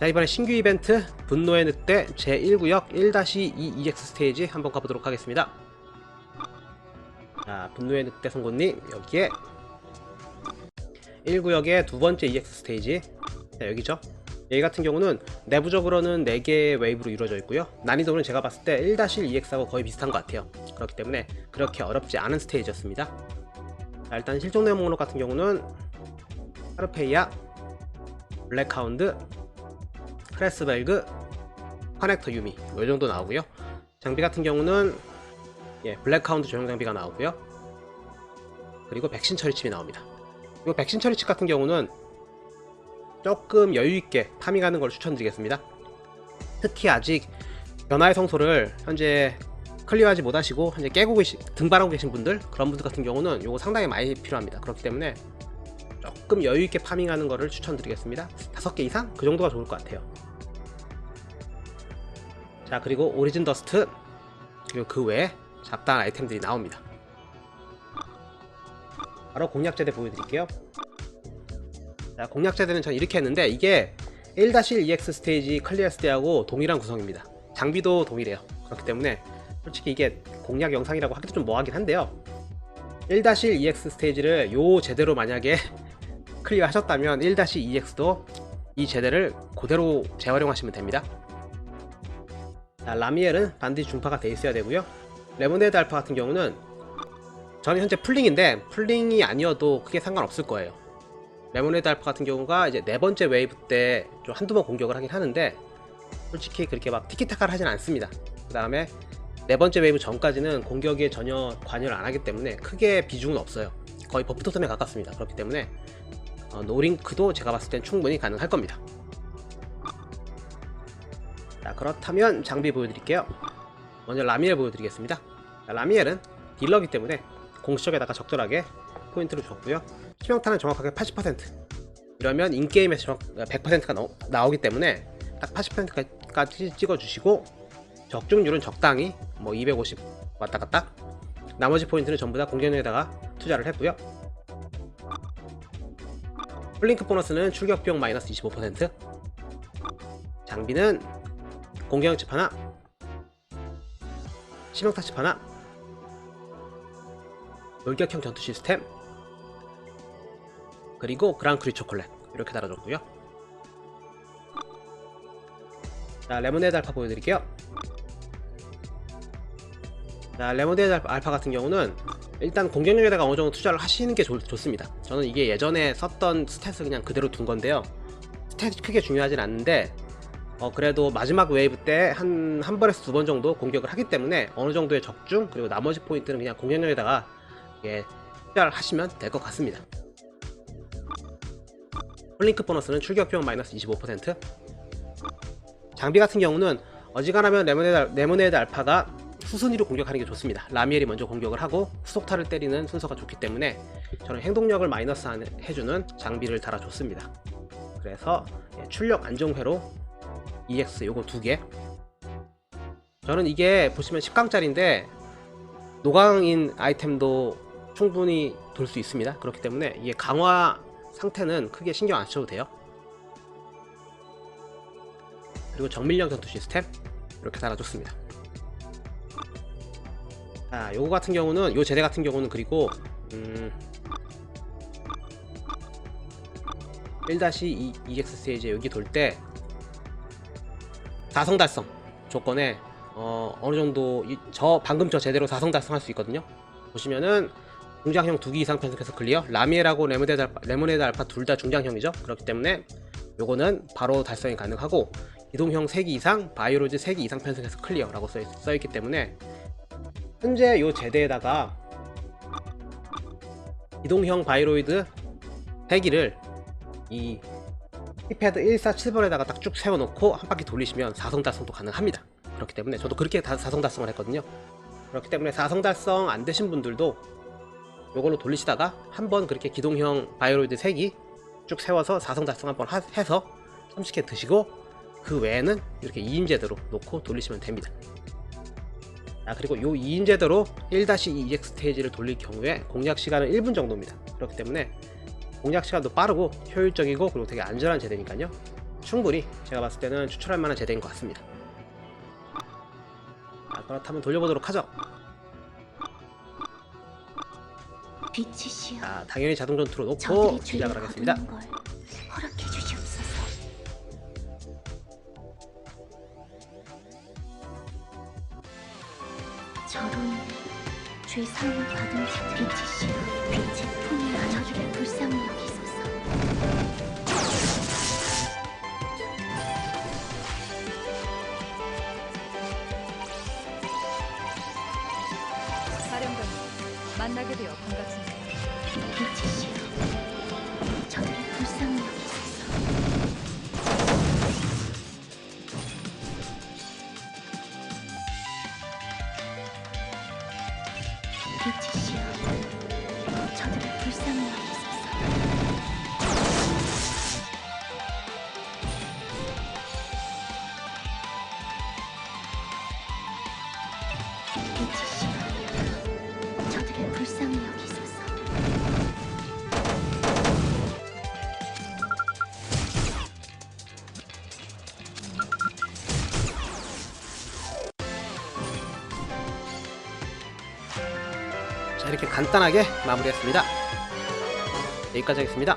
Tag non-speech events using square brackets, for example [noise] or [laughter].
자 이번에 신규 이벤트 분노의 늑대 제1구역 1-2 EX 스테이지 한번 가보도록 하겠습니다. 자 분노의 늑대 송곳니 여기에 1구역의 두 번째 EX 스테이지. 자 여기죠. 여기 같은 경우는 내부적으로는 4개의 웨이브로 이루어져 있고요. 난이도는 제가 봤을 때 1-1EX하고 거의 비슷한 것 같아요. 그렇기 때문에 그렇게 어렵지 않은 스테이지였습니다. 자, 일단 실종 내용 목록 같은 경우는 하르페이아 블랙하운드 크레스벨그 커넥터 유미 이 정도 나오고요. 장비 같은 경우는 예, 블랙하운드 조형 장비가 나오고요. 그리고 백신 처리칩이 나옵니다. 이 백신 처리칩 같은 경우는 조금 여유있게 파밍하는 걸 추천드리겠습니다. 특히 아직 변화의 성소를 현재 클리어하지 못하시고 현재 깨고 계시 등반하고 계신 분들 그런 분들 같은 경우는 이거 상당히 많이 필요합니다. 그렇기 때문에 조금 여유있게 파밍하는 거를 추천드리겠습니다. 5개 이상? 그 정도가 좋을 것 같아요 자 그리고 오리진 더스트 그리고 그 외에 잡다한 아이템들이 나옵니다. 바로 공략제대 보여드릴게요. 자 공략제대는 전 이렇게 했는데 이게 1-1EX 스테이지 클리어했을 때하고 동일한 구성입니다. 장비도 동일해요. 그렇기 때문에 솔직히 이게 공략 영상이라고 하기도 좀 뭐하긴 한데요. 1-1EX 스테이지를 요 제대로 만약에 [laughs] 클리어 하셨다면 1-2EX도 이 제대를 그대로 재활용하시면 됩니다 자, 라미엘은 반드시 중파가 돼 있어야 되고요. 레모네드 알파 같은 경우는 저는 현재 풀링인데 풀링이 아니어도 크게 상관없을 거예요. 레모네드 알파 같은 경우가 이제 네 번째 웨이브 때 좀 한두 번 공격을 하긴 하는데 솔직히 그렇게 막 티키타카를 하진 않습니다. 그 다음에 네 번째 웨이브 전까지는 공격에 전혀 관여를 안 하기 때문에 크게 비중은 없어요. 거의 버프 토템에 가깝습니다. 그렇기 때문에 어, 노링크도 제가 봤을 땐 충분히 가능할 겁니다. 자 그렇다면 장비 보여드릴게요. 먼저 라미엘 보여드리겠습니다. 자, 라미엘은 딜러기 때문에 공식적에다가 적절하게 포인트를 줬고요. 치명타는 정확하게 80% 이러면 인게임에서 100%가 나오기 때문에 딱 80%까지 찍어주시고 적중률은 적당히 뭐 250 왔다 갔다 나머지 포인트는 전부 다 공격력에다가 투자를 했고요. 플링크 보너스는 출격 비용 마이너스 25% 장비는 공격력 칩 하나? 칩 하나? 돌격형 전투 시스템? 그리고 그랑크리 초콜렛 이렇게 달아줬고요. 자 레모네드 알파 보여드릴게요. 자 레모네드 알파, 같은 경우는 일단 공격력에다가 어느 정도 투자를 하시는 게 좋, 좋습니다. 저는 이게 예전에 썼던 스탯을 그냥 그대로 둔 건데요. 스탯이 크게 중요하진 않는데 어, 그래도 마지막 웨이브 때 한 한 번에서 두 번 정도 공격을 하기 때문에 어느 정도의 적중 그리고 나머지 포인트는 그냥 공격력에다가 예, 투자를 하시면 될 것 같습니다. 플링크 보너스는 출격 비용 마이너스 25% 장비 같은 경우는 어지간하면 레모네드, 레모네드 알파가 후순위로 공격하는 게 좋습니다. 라미엘이 먼저 공격을 하고 후속타를 때리는 순서가 좋기 때문에 저는 행동력을 마이너스 해주는 장비를 달아줬습니다. 그래서 예, 출력 안정회로 EX 요거 두 개. 저는 이게 보시면 10강짜리인데 노강인 아이템도 충분히 돌 수 있습니다. 그렇기 때문에 이게 강화 상태는 크게 신경 안 쓰셔도 돼요. 그리고 정밀령 전투 시스템 이렇게 달아줬습니다. 자 요거 같은 경우는 요 제대 같은 경우는 그리고 음 1-2 EX 스테이지 여기 돌 때 사성 달성 조건에 어, 어느 정도 이, 저 방금 저 제대로 사성 달성할 수 있거든요. 보시면은 중장형 두 개 이상 편성해서 클리어. 라미엘하고 레모네드 알파, 레모네드 알파 둘 다 중장형이죠. 그렇기 때문에 요거는 바로 달성이 가능하고 이동형 3개 이상 바이오로즈 3개 이상 편성해서 클리어라고 써, 써있 기 때문에 현재 요 제대에다가 이동형 바이로이드 3기를 이 키패드 147번에다가 딱 쭉 세워놓고 한 바퀴 돌리시면 4성 달성도 가능합니다. 그렇기 때문에 저도 그렇게 다 4성 달성을 했거든요. 그렇기 때문에 4성 달성 안 되신 분들도 요걸로 돌리시다가 한번 그렇게 기동형 바이오로이드 3기 쭉 세워서 4성 달성 한번 하- 해서 30개 드시고 그 외에는 이렇게 2인 제대로 놓고 돌리시면 됩니다. 아 그리고 요 2인 제대로 1-2 EX 스테이지를 돌릴 경우에 공략 시간은 1분 정도입니다. 그렇기 때문에 공략 시간도 빠르고 효율적이고 그리고 되게 안전한 제대니까요 충분히 제가 봤을 때는 추천할 만한 제대인 것 같습니다. 자, 그렇다면 돌려보도록 하죠. 빛이시여 자, 당연히 자동 전투로 놓고 시작을 하겠습니다. 거두는 걸 허락해 주시옵소서 저로 인해 죄 사함을 받은 자 빛이시여 만나게 되어 반갑습니다. 불쌍히 여기소서 자, 이렇게 간단하게 마무리했습니다. 여기까지 하겠습니다.